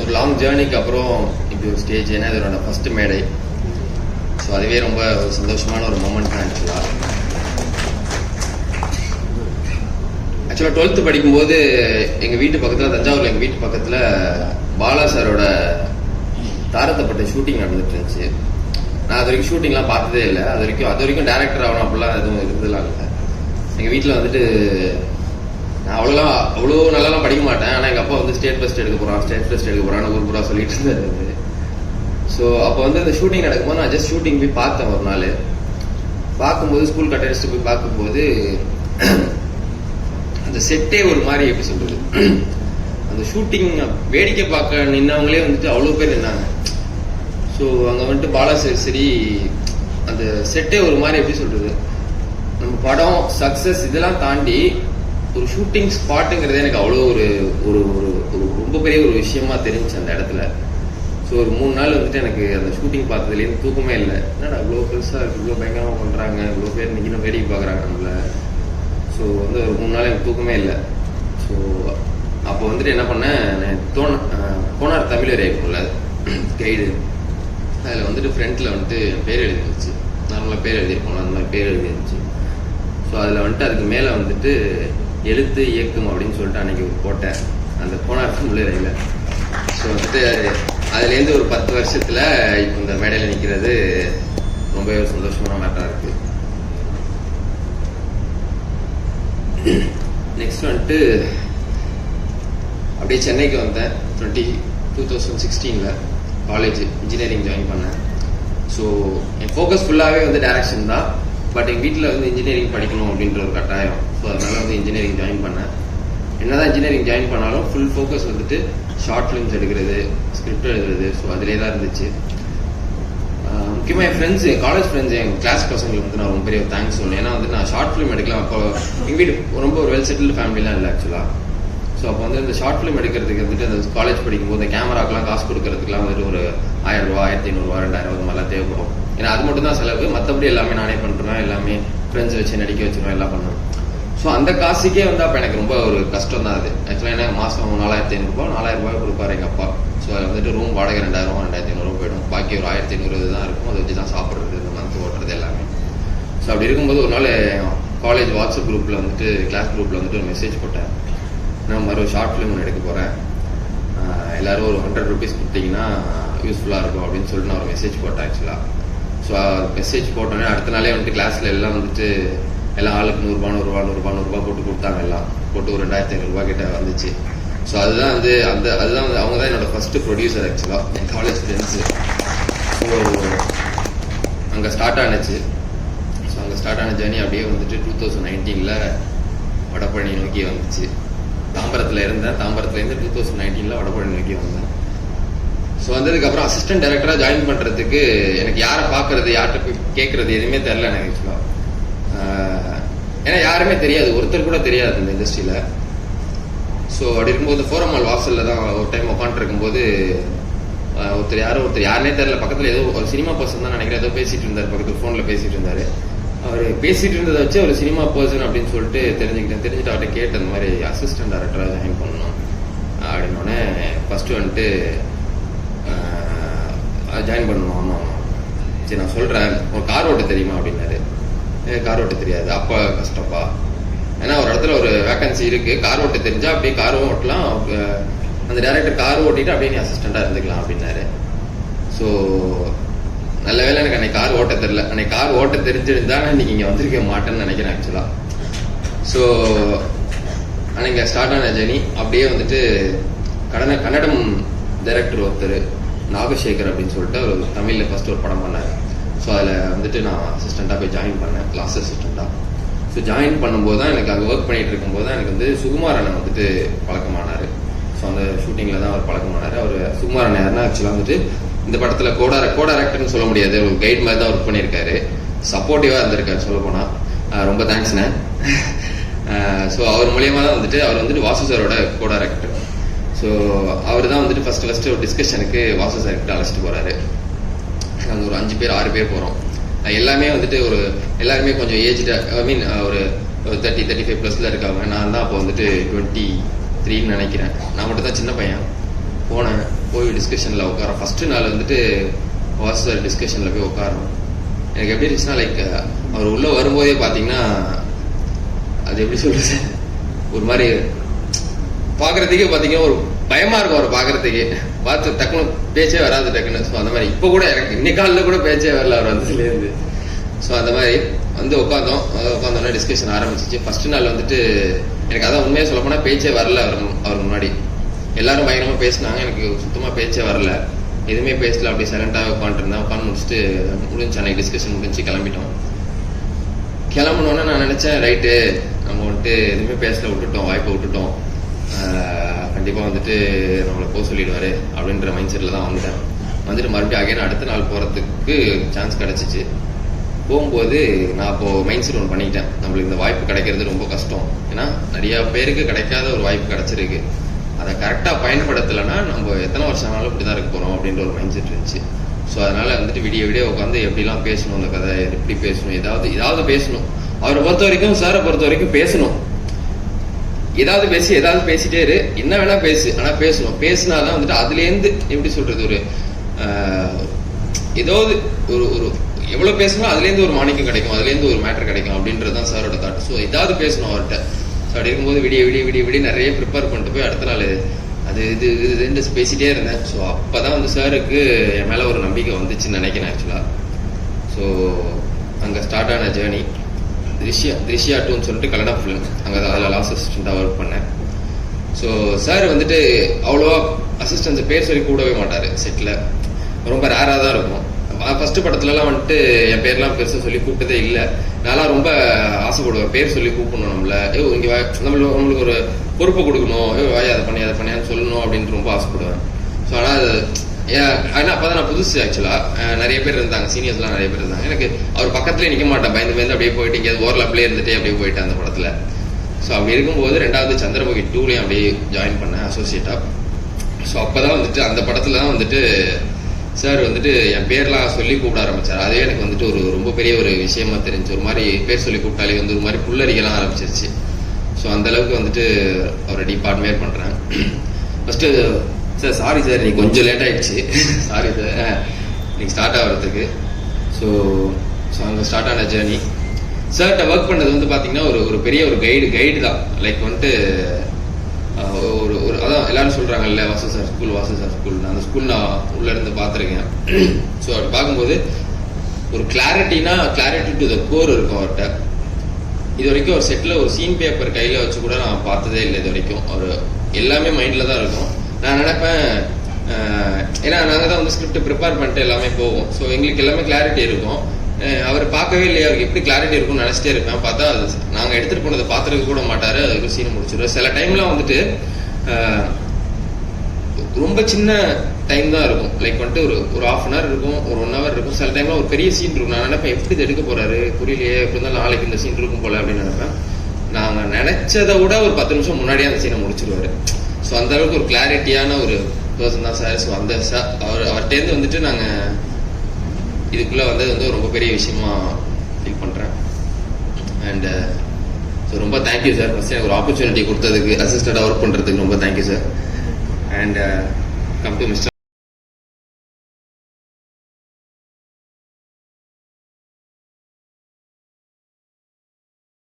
ஒரு லாங் ஜேர்னிக்கு அப்புறம் இப்படி ஒரு ஸ்டேஜ் ஏன்னா இது என்னோட ஃபர்ஸ்ட் மேடை. ஸோ அதுவே ரொம்ப ஒரு சந்தோஷமான ஒரு மூமெண்ட் தான் ஆக்சுவலாக ஆக்சுவலாக டுவெல்த்து படிக்கும்போது எங்கள் வீட்டு பக்கத்தில் தஞ்சாவூரில் எங்கள் வீட்டு பக்கத்தில் பாலா சாரோட தாரத்தப்பட்ட ஷூட்டிங் நடந்துட்டு இருந்துச்சு. நான் அது வரைக்கும் ஷூட்டிங்லாம் பார்த்ததே இல்லை. அது வரைக்கும் அது வரைக்கும் டேரக்டர் ஆகணும் அப்படிலாம் எதுவும் இருந்ததுலாம் இல்லை. எங்கள் வீட்டில் வந்துட்டு நான் அவ்வளோலாம் அவ்வளோ நல்லாலாம் படிக்க மாட்டேன். ஆனால் எங்கள் அப்பா வந்து ஸ்டேட் ஃபஸ்ட் எடுக்க போகிறான் ஸ்டேட் ஃபஸ்ட் எடுக்க போகிறான்னு ஊர் பூரா சொல்லிட்டு இருந்தாரு. ஸோ அப்போ வந்து அந்த ஷூட்டிங் நடக்கும்போது நான் ஜஸ்ட் ஷூட்டிங் போய் பார்த்தேன் ஒரு நாள். பார்க்கும்போது ஸ்கூல் கட் அடிச்சுட்டு போய் பார்க்கும்போது அந்த செட்டே ஒரு மாதிரி எப்படி சொல்றது? அந்த ஷூட்டிங் வேடிக்கை பார்க்க நின்னவங்களே வந்துட்டு அவ்வளோ பேர் நின்னாங்க. ஸோ அங்கே வந்துட்டு பாலாசரி சரி அந்த செட்டே ஒரு மாதிரி எப்படி சொல்றது? நம்ம படம் சக்ஸஸ் இதெல்லாம் தாண்டி ஒரு ஷூட்டிங் ஸ்பாட்டுங்கிறது எனக்கு அவ்வளோ ஒரு ஒரு ஒரு ஒரு ரொம்ப பெரிய ஒரு விஷயமா தெரிஞ்சுச்சு அந்த இடத்துல. ஸோ ஒரு மூணு நாள் வந்துட்டு எனக்கு அந்த ஷூட்டிங் பார்த்ததுலேருந்து தூக்கமே இல்லை. என்னடா இவ்வளோ பெருசாக இருக்குது இவ்வளோ பயங்கரமாக பண்ணுறாங்க இவ்வளோ பேர் நிற்கணும் வேடிக்கை பார்க்குறாங்க நம்மள. ஸோ வந்து ஒரு மூணு நாள் எனக்கு தூக்கமே இல்லை. ஸோ அப்போ வந்துட்டு என்ன பண்ணேன் நான் தோண அஹ், கோனார் தமிழர் இருக்கும்ல கைடு அதில் வந்துட்டு ஃப்ரண்ட்டில் வந்துட்டு பேர் எழுதிருந்துச்சு. நார்மலாக பேர் எழுதியிருப்போம்ல அந்த மாதிரி பேர் எழுதிருந்துச்சு. ஸோ அதில் வந்துட்டு அதுக்கு மேலே வந்துட்டு எழுத்து இயக்கும் அப்படின்னு சொல்லிட்டு அன்னைக்கு ஒரு போட்டேன். அந்த கோனார் தமிழரையில் ஸோ வந்துட்டு அதுலேருந்து ஒரு பத்து வருஷத்தில் இப்போ இந்த மேடையில் நிற்கிறது ரொம்பவே ஒரு சந்தோஷமான மேட்டராக இருக்குது நெக்ஸ்ட் வந்துட்டு அப்படியே சென்னைக்கு வந்தேன். டுவெண்ட்டி டூ தௌசண்ட் சிக்ஸ்டீனில் காலேஜ் இன்ஜினியரிங் ஜாயின் பண்ணேன். ஸோ என் ஃபோக்கஸ் ஃபுல்லாகவே வந்து டேரக்ஷன் தான். பட் எங்கள் வீட்டில் வந்து இன்ஜினியரிங் படிக்கணும் அப்படின்ற ஒரு கட்டாயம். ஸோ அதனால வந்து இன்ஜினியரிங் ஜாயின் பண்ணேன் என்னதான் இன்ஜினியரிங் ஜாயின் பண்ணாலும் ஃபுல் ஃபோக்கஸ் வந்துட்டு ஷார்ட் ஃபிலிம்ஸ் எடுக்கிறது ஸ்கிரிப்ட் எழுதுறது ஸோ அதிலே தான் இருந்துச்சு. முக்கியமாக என் ஃப்ரெண்ட்ஸ் என் காலேஜ் ஃப்ரெண்ட்ஸ் என் கிளாஸ் பசங்களுக்கு வந்து நான் ரொம்ப பெரிய தேங்க்ஸ் சொல்லணும். ஏன்னா வந்து நான் ஷார்ட் ஃபிலிம் எடுக்கலாம். அப்போ எங்கள் வீடு ரொம்ப ஒரு வெல் செட்டில் ஃபேமிலிலாம் இல்லை ஆக்சுவலாக ஸோ அப்போ வந்து இந்த ஷார்ட் ஃபிலிம் எடுக்கிறதுக்கு வந்துட்டு அந்த காலேஜ் படிக்கும்போது இந்த கேமராக்கெலாம் காசு கொடுக்கறதுக்குலாம் வந்துட்டு ஒரு ஆயிரம் ரூபா ஆயிரத்தி ஐநூறுரூவா ரெண்டாயிரம் அது மாதிரிலாம் தேவைப்படும். ஏன்னா அது மட்டும் தான் செலவு. மற்றபடி எல்லாமே நானே பண்ணுறேன் எல்லாமே ஃப்ரெண்ட்ஸ் வச்சு நடிக்க வச்சுருவேன் எல்லாம் பண்ணுவேன். ஸோ அந்த காசுக்கே வந்து அப்போ எனக்கு ரொம்ப ஒரு கஷ்டம் தான் அது. ஆக்சுவலாக எனக்கு மாதம் நாலாயிரத்தி ஐநூறுரூபா நாலாயிரம் ரூபாய் கொடுப்பாரு எங்கள் அப்பா. ஸோ அதில் வந்துட்டு ரூம் வாடகை ரெண்டாயிரம் ரெண்டாயிரத்தி ஐநூறுரூவா போயிடும். பாக்கி ஒரு ஆயிரத்தி ஐநூறு தான் இருக்கும். அதை வச்சு தான் சாப்பிட்றது இந்த மந்த் ஓட்டுறது எல்லாமே. ஸோ அப்படி இருக்கும்போது ஒரு நாள் காலேஜ் வாட்ஸ்அப் குரூப்பில் வந்துட்டு கிளாஸ் குரூப்பில் வந்துட்டு ஒரு மெசேஜ் போட்டேன். நான் மறு ஷார்ட் ஃபிலிம் ஒன்று எடுக்க போகிறேன் எல்லாரும் ஒரு ஹண்ட்ரட் ருபீஸ் கொடுத்தீங்கன்னா யூஸ்ஃபுல்லாக இருக்கும் அப்படின்னு சொல்லிட்டு நான் ஒரு மெசேஜ் போட்டேன் ஆக்சுவலாக ஸோ மெசேஜ் போட்டோன்னே அடுத்த நாளே வந்துட்டு கிளாஸில் எல்லாம் வந்துட்டு எல்லாம் ஆளுக்கு நூறுரூபா நூறுரூபா நூறுரூபா நூறுரூபா போட்டு கொடுத்தாங்க எல்லாம். போட்டு ஒரு ரெண்டாயிரத்தி ஐநூறுரூபா கிட்ட வந்துச்சு. ஸோ அதுதான் வந்து அந்த அதுதான் வந்து அவங்க தான் என்னோட ஃபர்ஸ்ட் ப்ரொடியூசர் ஆக்சுவலாக என் காலேஜ் ஃப்ரெண்ட்ஸு ஸோ அங்கே ஸ்டார்ட் ஆனுச்சு. ஸோ அங்கே ஸ்டார்ட் ஆன ஜேர்னி அப்படியே வந்துட்டு டூ தௌசண்ட் நைன்டீனில் வடபழனி நோக்கி வந்துச்சு. தாம்பரத்தில் இருந்தேன். தாம்பரத்துலேருந்து டூ தௌசண்ட் நைன்டீனில் வடபழனி நோக்கி வந்தேன். ஸோ வந்ததுக்கப்புறம் அசிஸ்டன்ட் டேரக்டராக ஜாயின் பண்ணுறதுக்கு எனக்கு யாரை பார்க்கறது யார்கிட்ட போய் கேட்குறது எதுவுமே தெரில எனக்கு ஏன்னா யாருமே தெரியாது. ஒருத்தர் கூட தெரியாது இந்த இண்டஸ்ட்ரியில். ஸோ அப்படி இருக்கும்போது மால் வாசலில் தான் ஒரு டைம் உட்காந்துட்டு இருக்கும்போது ஒருத்தர் யாரும் ஒருத்தர் யாருனே தெரியல. பக்கத்தில் ஏதோ ஒரு சினிமா பர்சன் தான் நினைக்கிறேன். ஏதோ பேசிட்டு இருந்தார் பக்கத்தில் ஃபோனில் பேசிட்டு இருந்தார். அவர் பேசிட்டு இருந்ததை வச்சு அவர் சினிமா பர்சன் அப்படின்னு சொல்லிட்டு தெரிஞ்சுக்கிட்டேன். தெரிஞ்சுட்டு அவர்கிட்ட கேட்டு அந்த மாதிரி அசிஸ்டன்ட் டேரக்டராக ஜாயின் பண்ணணும். அப்படின்னோடனே ஃபஸ்ட்டு வந்துட்டு ஜாயின் பண்ணணும் ஆமாம் சரி நான் சொல்கிறேன் ஒரு கார் ஓட்ட தெரியுமா? அப்படின்னாரு. கார் ஓட்ட தெரியாது. அப்போ கஷ்டப்பா. ஏன்னா ஒரு இடத்துல ஒரு வேகன்சி இருக்கு. கார் ஓட்ட தெரிஞ்சா அப்படியே காரும் ஓட்டலாம். அந்த டேரக்டர் கார் ஓட்டிட்டு அப்படியே நீ அசிஸ்டண்டா இருந்துக்கலாம் அப்படின்னாரு. ஸோ நல்ல வேலை எனக்கு அன்னைக்கு கார் ஓட்ட தெரியல அன்னைக்கு கார் ஓட்ட தெரிஞ்சிருந்தா நான் இன்னைக்கு இங்கே வந்திருக்க மாட்டேன்னு நினைக்கிறேன் ஆக்சுவலாக ஸோ அன்னைக்கு ஸ்டார்ட் ஆன ஜெனி அப்படியே வந்துட்டு கடன கன்னடம் டைரக்டர் ஒருத்தர் நாகசேகர் அப்படின்னு சொல்லிட்டு அவர் தமிழில் ஃபர்ஸ்ட் ஒரு படம் பண்ணார். வந்துட்டு நான் அசிஸ்டண்ட்டாக போய் ஜாயின் பண்ணேன். கிளாஸ் அசிஸ்டண்ட்டாக ஸோ ஜாயின் பண்ணும்போது தான் எனக்கு அங்கே ஒர்க் பண்ணிட்டு இருக்கும்போது தான் எனக்கு வந்து சுகுமார் அண்ணன் வந்துட்டு பழக்கமானார். ஸோ அந்த ஷூட்டிங்கில் தான் அவர் பழக்கமானார். அவர் சுகுமார் அண்ணன் யாருன்னா ஆக்சுவலாக வந்துட்டு இந்த படத்தில் கோடார கோடாரக்டர்னு சொல்ல முடியாது. ஒரு கைட் மாதிரி தான் ஒர்க் பண்ணியிருக்காரு. சப்போர்ட்டிவாக இருந்திருக்காரு சொல்ல போனால் ரொம்ப தேங்க்ஸ்ண்ணே ஸோ அவர் மூலியமாக தான் வந்துட்டு அவர் வந்துட்டு வாசு சாரோட கோடாரக்டர் ஸோ அவர் தான் வந்துட்டு ஃபர்ஸ்ட் ஃபர்ஸ்ட் ஒரு டிஸ்கஷனுக்கு வாசு சார்கிட்ட அழைச்சிட்டு போறாரு. நாங்கள் ஒரு அஞ்சு பேர் ஆறு பேர் போகிறோம் எல்லாமே வந்துட்டு ஒரு எல்லாருமே கொஞ்சம் ஏஜ்டா ஐ மீன் ஒரு தேர்ட்டி தேர்ட்டி ஃபைவ் ப்ளஸில் இருக்காங்க. நான் தான் அப்போ வந்துட்டு டுவெண்ட்டி த்ரீன்னு நினைக்கிறேன். நான் மட்டும் தான் சின்ன பையன். போனேன். போய் டிஸ்கஷனில் உட்கார ஃபஸ்ட்டு நாள் வந்துட்டு வாஸ் டிஸ்கஷனில் போய் உட்காரோம் எனக்கு எப்படி இருந்துச்சுன்னா லைக் அவர் உள்ளே வரும்போதே பார்த்தீங்கன்னா அது எப்படி சொல்றது? ஒரு மாதிரி பார்க்குறதுக்கே பார்த்தீங்கன்னா ஒரு பயமா இருக்கும் அவரை பார்க்கறதுக்கே. பார்த்து டக்குனு பேச்சே வராது டக்குன்னு. ஸோ அந்த மாதிரி. இப்போ கூட எனக்கு இன்னைக்கு காலையில் கூட பேச்சே வரல அவர் வந்ததுலேருந்து. ஸோ அந்த மாதிரி வந்து உட்காந்தோம் உட்காந்தோன்னே டிஸ்கஷன் ஆரம்பிச்சிச்சு. ஃபர்ஸ்ட் நாள் வந்துட்டு எனக்கு அதான் உண்மையாக சொல்ல போனால் பேச்சே வரல அவர் அவர் முன்னாடி. எல்லாரும் பயங்கரமாக பேசினாங்க. எனக்கு சுத்தமாக பேச்சே வரல. எதுவுமே பேசல. அப்படியே சைலண்டாக உட்காந்துருந்தேன் உட்காந்து முடிச்சுட்டு முடிஞ்சு அன்னைக்கு டிஸ்கஷன் முடிஞ்சு கிளம்பிட்டோம். கிளம்புனோன்னே நான் நினச்சேன் ரைட்டு நம்ம வந்துட்டு எதுவுமே பேசல விட்டுட்டோம் வாய்ப்பை விட்டுட்டோம். கண்டிப்பாக வந்துட்டு நம்மளை போக சொல்லிடுவாரு அப்படின்ற மைண்ட் செட்டில் தான் வந்துட்டேன். வந்துட்டு மறுபடியும் அகைன் அடுத்த நாள் போகிறதுக்கு சான்ஸ் கிடச்சிச்சு. போகும்போது நான் இப்போது மைண்ட் செட் ஒன்று பண்ணிக்கிட்டேன் நம்மளுக்கு இந்த வாய்ப்பு கிடைக்கிறது ரொம்ப கஷ்டம். ஏன்னா நிறையா பேருக்கு கிடைக்காத ஒரு வாய்ப்பு கிடச்சிருக்கு. அதை கரெக்டாக பயன்படுத்தலைன்னா நம்ம எத்தனை வருஷம் ஆனாலும் இப்படி தான் இருக்க போகிறோம் அப்படின்ற ஒரு மைண்ட் செட் இருந்துச்சு. ஸோ அதனால் வந்துட்டு விடிய விடிய உட்காந்து எப்படிலாம் பேசணும் அந்த கதை எப்படி பேசணும் ஏதாவது ஏதாவது பேசணும். அவரை பொறுத்த வரைக்கும் சாரை பொறுத்த வரைக்கும் பேசணும். ஏதாவது பேசி ஏதாவது பேசிட்டே இரு. என்ன வேணா பேசு. ஆனா பேசணும். பேசினாதான் வந்துட்டு அதுலேருந்து எப்படி சொல்றது ஒரு ஏதாவது ஒரு ஒரு எவ்வளவு பேசணும் அதுலேருந்து ஒரு மாணிக்கம் கிடைக்கும். அதுலேருந்து ஒரு மேட்டர் கிடைக்கும் அப்படின்றது தான் சாரோட தாட் ஸோ ஏதாவது பேசணும் அவர்கிட்ட. ஸோ அப்படி இருக்கும்போது விடிய விடிய விடிய விடிய நிறைய ப்ரிப்பேர் பண்ணிட்டு போய் அடுத்த நாள் அது இது இது இதுன்னு பேசிட்டே இருந்தேன். ஸோ அப்பதான் வந்து சாருக்கு என் மேல ஒரு நம்பிக்கை வந்துச்சுன்னு நினைக்கிறேன் ஆக்சுவலா ஸோ அங்கே ஸ்டார்ட் ஆன ஜேர்னி ரிஷியா ரிஷியா டூன்னு சொல்லிட்டு கன்னடா ஃபிலிம் அங்கே அதில் லாஸ்ட் அசிஸ்டண்ட்டாக ஒர்க் பண்ணேன். ஸோ சார் வந்துட்டு அவ்வளோவா அசிஸ்டன்ஸ் பேர் சொல்லி கூடவே மாட்டார் செட்டில் ரொம்ப ரேராக தான் இருக்கும். ஃபஸ்ட்டு படத்துலலாம் வந்துட்டு என் பேர்லாம் பெருசாக சொல்லி கூப்பிட்டதே இல்லை. நான்லாம் ரொம்ப ஆசைப்படுவேன் பேர் சொல்லி கூப்பிடணும் நம்மள. ஏ இங்கே நம்மளுக்கு நம்மளுக்கு ஒரு பொறுப்பை கொடுக்கணும். ஏ வாய் அதை பண்ணி அதை பண்ணியான்னு சொல்லணும் அப்படின்ட்டு ரொம்ப ஆசைப்படுவேன். ஸோ ஆனால் ஏன்னா அப்போ தான் நான் புதுசு ஆக்சுவலாக நிறைய பேர் இருந்தாங்க. சீனியர்ஸ்லாம் நிறைய பேர் இருந்தாங்க. எனக்கு அவர் பக்கத்துலேயே நிற்க மாட்டேன். பயந்து பயந்து அப்படியே போயிட்டு இங்கே ஓரில் அப்படியே இருந்துட்டு அப்படியே போயிட்டேன் அந்த படத்தில். ஸோ அப்படி இருக்கும்போது ரெண்டாவது சந்திரமுகி டூலையும் அப்படியே ஜாயின் பண்ணேன் அசோசியேட்டாக ஸோ அப்போ தான் வந்துட்டு அந்த படத்தில் தான் வந்துட்டு சார் வந்துட்டு என் பேர்லாம் சொல்லி கூப்பிட ஆரம்பித்தார் அதே எனக்கு வந்துட்டு ஒரு ரொம்ப பெரிய ஒரு விஷயமா தெரிஞ்சு ஒரு மாதிரி பேர் சொல்லி கூப்பிட்டாலே வந்து ஒரு மாதிரி புல்லரிக்கலாம் ஆரம்பிச்சிருச்சு. ஸோ அந்தளவுக்கு வந்துட்டு அவரை டீப் பண்ணுறேன் ஃபஸ்ட்டு சார் சாரி சார் நீ கொஞ்சம் லேட் ஆயிடுச்சு. சாரி சார் இன்னைக்கு ஸ்டார்ட் ஆகிறதுக்கு. ஸோ ஸோ அங்கே ஸ்டார்ட் ஆன ஜேர்னி சார்கிட்ட ஒர்க் பண்ணது வந்து பார்த்தீங்கன்னா ஒரு ஒரு பெரிய ஒரு கைடு கைடு தான். லைக் வந்துட்டு ஒரு ஒரு அதான் எல்லாரும் சொல்கிறாங்கல்ல Vasu sir school Vasu sir school அந்த ஸ்கூல் நான் உள்ளே இருந்து பார்த்துருக்கேன் ஸோ அப்படி பார்க்கும்போது ஒரு கிளாரிட்டினா கிளாரிட்டி டு த கோர் இருக்கும் அவர்கிட்ட. இது வரைக்கும் ஒரு செட்டில் ஒரு சீன் பேப்பர் கையில் வச்சு கூட நான் பார்த்ததே இல்லை இது வரைக்கும். அவர் எல்லாமே மைண்டில் தான் இருக்கும். நான் நினைப்பேன் ஏன்னா நாங்கள் தான் வந்து ஸ்கிரிப்ட் ப்ரிப்பேர் பண்ணிட்டு எல்லாமே போவோம். ஸோ எங்களுக்கு எல்லாமே கிளாரிட்டி இருக்கும். அவர் பார்க்கவே இல்லையா? அவருக்கு எப்படி கிளாரிட்டி இருக்கும்னு நினச்சிட்டே இருப்பேன். பார்த்தா அது நாங்கள் எடுத்துகிட்டு போனதை பார்த்துருக்க கூட மாட்டார். அதுக்கு சீன் முடிச்சிடும் சில டைம்லாம் வந்துட்டு ரொம்ப சின்ன டைம் தான் இருக்கும். லைக் வந்துட்டு ஒரு ஒரு ஹாஃப் அன் ஹவர் இருக்கும் ஒரு ஒன் ஹவர் இருக்கும். சில டைம்ல ஒரு பெரிய சீன் இருக்கும். நான் நினைப்பேன் எப்படி இது எடுக்க போறாரு? புரியலையே. எப்படி இருந்தாலும் நாளைக்கு இந்த சீன் இருக்கும் போல அப்படின்னு நினைப்பேன். நாங்கள் நினைச்சதை விட ஒரு பத்து நிமிஷம் முன்னாடியே அந்த சீனை முடிச்சிருவாரு. ஸோ அந்த அளவுக்கு ஒரு கிளாரிட்டியான ஒரு பர்சன் தான் சார் ஸோ அந்த சார் அவர் அவர்கிட்டேருந்து வந்துட்டு நாங்கள் இதுக்குள்ளே வந்தது வந்து ரொம்ப பெரிய விஷயமா ஃபீல் பண்ணுறேன் அண்ட் ஸோ ரொம்ப தேங்க்யூ சார் ஃபஸ்ட் எனக்கு ஒரு ஆப்பர்ச்சுனிட்டி கொடுத்ததுக்கு அசிஸ்டண்டாக ஒர்க் பண்ணுறதுக்கு ரொம்ப thank you sir and come to mister